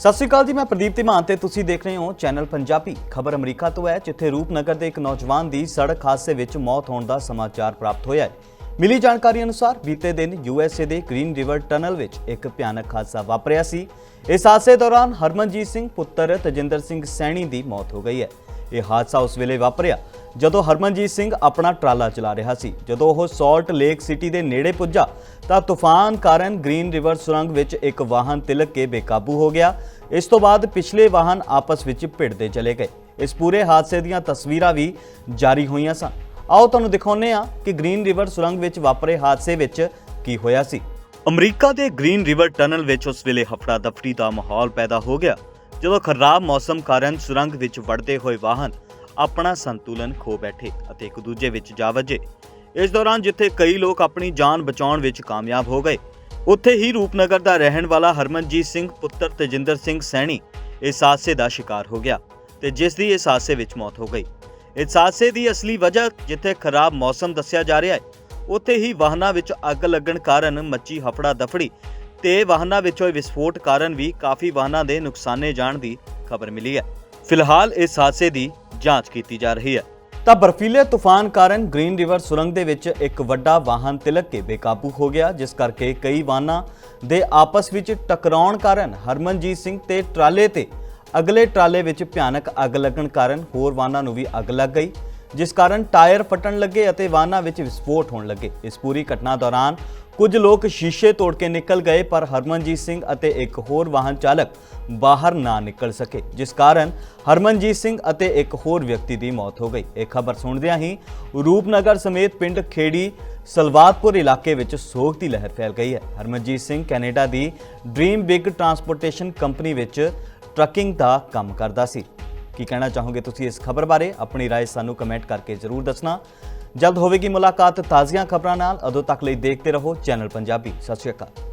ਸਤਿ ਸ਼੍ਰੀ ਅਕਾਲ ਜੀ, ਮੈਂ ਪ੍ਰਦੀਪ ਧੀਮਾਨ ਤੇ ਤੁਸੀਂ ਦੇਖ ਰਹੇ ਹੋ ਚੈਨਲ ਪੰਜਾਬੀ। ਖਬਰ ਅਮਰੀਕਾ ਤੋਂ ਹੈ, ਜਿੱਥੇ ਰੂਪਨਗਰ ਦੇ ਇੱਕ ਨੌਜਵਾਨ ਦੀ ਸੜਕ ਹਾਦਸੇ ਵਿੱਚ ਮੌਤ ਹੋਣ ਦਾ ਸਮਾਚਾਰ ਪ੍ਰਾਪਤ ਹੋਇਆ ਹੈ। ਮਿਲੀ ਜਾਣਕਾਰੀ ਅਨੁਸਾਰ, ਬੀਤੇ ਦਿਨ ਯੂਐਸਏ ਦੇ ਗ੍ਰੀਨ ਰਿਵਰ ਟਨਲ ਵਿੱਚ ਇੱਕ ਭਿਆਨਕ ਹਾਦਸਾ ਵਾਪਰਿਆ ਸੀ। ਇਸ ਹਾਦਸੇ ਦੌਰਾਨ ਹਰਮਨਜੀਤ ਸਿੰਘ, ਪੁੱਤਰ ਤਜਿੰਦਰ ਸਿੰਘ ਸੈਣੀ ਦੀ ਮੌਤ ਹੋ ਗਈ ਹੈ। ਇਹ ਹਾਦਸਾ ਉਸ ਵੇਲੇ ਵਾਪਰਿਆ ਜਦੋਂ ਹਰਮਨਜੀਤ ਸਿੰਘ ਆਪਣਾ ਟਰਾਲਾ ਚਲਾ ਰਿਹਾ ਸੀ। ਜਦੋਂ ਉਹ ਸਾਲਟ ਲੇਕ ਸਿਟੀ ਦੇ ਨੇੜੇ ਪੁੱਜਾ ਤਾਂ ਤੂਫਾਨ ਕਾਰਨ ਗ੍ਰੀਨ ਰਿਵਰ ਸੁਰੰਗ ਵਿੱਚ ਇੱਕ ਵਾਹਨ ਤਿਲਕ ਕੇ ਬੇਕਾਬੂ ਹੋ ਗਿਆ ਇਸ ਤੋਂ ਬਾਅਦ ਪਿਛਲੇ ਵਾਹਨ ਆਪਸ ਵਿੱਚ ਭਿੜਦੇ ਚਲੇ ਗਏ। ਇਸ ਪੂਰੇ ਹਾਦਸੇ ਦੀਆਂ ਤਸਵੀਰਾਂ ਵੀ ਜਾਰੀ ਹੋਈਆਂ ਸਨ। ਆਓ ਤੁਹਾਨੂੰ ਦਿਖਾਉਂਦੇ ਹਾਂ ਕਿ ਗ੍ਰੀਨ ਰਿਵਰ ਸੁਰੰਗ ਵਿੱਚ ਵਾਪਰੇ ਹਾਦਸੇ ਵਿੱਚ ਕੀ ਹੋਇਆ ਸੀ। ਅਮਰੀਕਾ ਦੇ ਗ੍ਰੀਨ ਰਿਵਰ ਟਨਲ ਵਿੱਚ ਉਸ ਵੇਲੇ ਹਫੜਾ ਦਫੜੀ ਦਾ ਮਾਹੌਲ ਪੈਦਾ ਹੋ ਗਿਆ, ਜਦੋਂ ਖਰਾਬ ਮੌਸਮ ਕਾਰਨ ਸੁਰੰਗ ਵਿੱਚ ਵੜਦੇ ਹੋਏ ਵਾਹਨ ਆਪਣਾ ਸੰਤੁਲਨ ਖੋ ਬੈਠੇ ਅਤੇ ਇੱਕ ਦੂਜੇ ਵਿੱਚ ਜਾ ਵੱਜੇ। ਇਸ ਦੌਰਾਨ ਜਿੱਥੇ ਕਈ ਲੋਕ ਆਪਣੀ ਜਾਨ ਬਚਾਉਣ ਵਿੱਚ ਕਾਮਯਾਬ ਹੋ ਗਏ ਉੱਥੇ ਹੀ ਰੂਪਨਗਰ ਦਾ ਰਹਿਣ ਵਾਲਾ ਹਰਮਨਜੀਤ ਸਿੰਘ, ਪੁੱਤਰ ਤੇਜਿੰਦਰ ਸਿੰਘ ਸੈਣੀ ਇਸ ਹਾਦਸੇ ਦਾ ਸ਼ਿਕਾਰ ਹੋ ਗਿਆ ਤੇ ਜਿਸ ਦੀ ਇਸ ਹਾਦਸੇ ਵਿੱਚ ਮੌਤ ਹੋ ਗਈ। ਇਸ ਹਾਦਸੇ ਦੀ ਅਸਲੀ ਵਜ੍ਹਾ ਜਿੱਥੇ ਖਰਾਬ ਮੌਸਮ ਦੱਸਿਆ ਜਾ ਰਿਹਾ ਹੈ, ਉੱਥੇ ਹੀ ਵਾਹਨਾਂ ਵਿੱਚ ਅੱਗ ਲੱਗਣ ਕਾਰਨ ਮੱਚੀ ਹਫੜਾ ਦਫੜੀ ਤੇ ਵਾਹਨਾਂ ਵਿੱਚ ਹੋਏ ਵਿਸਫੋਟ ਕਾਰਨ ਵੀ ਕਾਫੀ ਵਾਹਨਾਂ ਦੇ ਨੁਕਸਾਨੇ ਜਾਣ ਦੀ ਖਬਰ ਮਿਲੀ ਹੈ। ਫਿਲਹਾਲ ਇਸ ਹਾਦਸੇ ਦੀ ਜਾਂਚ ਕੀਤੀ ਜਾ ਰਹੀ ਹੈ। ਤਾਂ ਬਰਫੀਲੇ ਤੂਫਾਨ ਕਾਰਨ ਗ੍ਰੀਨ ਰਿਵਰ ਸੁਰੰਗ ਦੇ ਵਿੱਚ ਇੱਕ ਵੱਡਾ ਵਾਹਨ ਤਿਲਕ ਕੇ ਬੇਕਾਬੂ ਹੋ ਗਿਆ, ਜਿਸ ਕਰਕੇ ਕਈ ਵਾਹਨਾਂ ਦੇ ਆਪਸ ਵਿੱਚ ਟਕਰਾਉਣ ਕਾਰਨ ਹਰਮਨਜੀਤ ਸਿੰਘ ਤੇ ਟਰਾਲੇ ਤੇ ਅਗਲੇ ਟਰਾਲੇ ਵਿੱਚ ਭਿਆਨਕ ਅੱਗ ਲੱਗਣ ਕਾਰਨ ਹੋਰ ਵਾਹਨਾਂ ਨੂੰ ਵੀ ਅੱਗ ਲੱਗ ਗਈ, ਜਿਸ ਕਾਰਨ ਟਾਇਰ ਫਟਣ ਲੱਗੇ ਅਤੇ ਵਾਹਨਾਂ ਵਿੱਚ ਵਿਸਫੋਟ ਹੋਣ ਲੱਗੇ। ਇਸ ਪੂਰੀ ਘਟਨਾ ਦੌਰਾਨ ਕੁਝ ਲੋਕ ਸ਼ੀਸ਼ੇ ਤੋੜ ਕੇ ਨਿਕਲ ਗਏ, ਪਰ ਹਰਮਨਜੀਤ ਸਿੰਘ ਅਤੇ ਇੱਕ ਹੋਰ ਵਾਹਨ ਚਾਲਕ ਬਾਹਰ ਨਾ ਨਿਕਲ ਸਕੇ, ਜਿਸ ਕਾਰਨ ਹਰਮਨਜੀਤ ਸਿੰਘ ਅਤੇ ਇੱਕ ਹੋਰ ਵਿਅਕਤੀ ਦੀ ਮੌਤ ਹੋ ਗਈ। ਇਹ ਖਬਰ ਸੁਣਦਿਆਂ ਹੀ ਰੂਪਨਗਰ ਸਮੇਤ ਪਿੰਡ ਖੇੜੀ ਸਲਵਾਤਪੁਰ ਇਲਾਕੇ ਵਿੱਚ ਸੋਗ ਦੀ ਲਹਿਰ ਫੈਲ ਗਈ ਹੈ। ਹਰਮਨਜੀਤ ਸਿੰਘ ਕੈਨੇਡਾ ਦੀ ਡ੍ਰੀਮ ਬਿਗ ਟਰਾਂਸਪੋਰਟੇਸ਼ਨ ਕੰਪਨੀ ਵਿੱਚ ਟਰੱਕਿੰਗ ਦਾ ਕੰਮ ਕਰਦਾ ਸੀ। ਕੀ ਕਹਿਣਾ ਚਾਹੋਗੇ ਤੁਸੀਂ ਇਸ ਖਬਰ ਬਾਰੇ ਆਪਣੀ رائے ਸਾਨੂੰ ਕਮੈਂਟ ਕਰਕੇ ਜ਼ਰੂਰ ਦੱਸਣਾ ਜਲਦ ਹੋਵੇਗੀ ਮੁਲਾਕਾਤ ਤਾਜ਼ੀਆਂ ਖਬਰਾਂ ਨਾਲ ਉਦੋਂ ਤੱਕ ਲਈ ਦੇਖਦੇ ਰਹੋ ਚੈਨਲ ਪੰਜਾਬੀ ਸਤਿ ਸ਼੍ਰੀ ਅਕਾਲ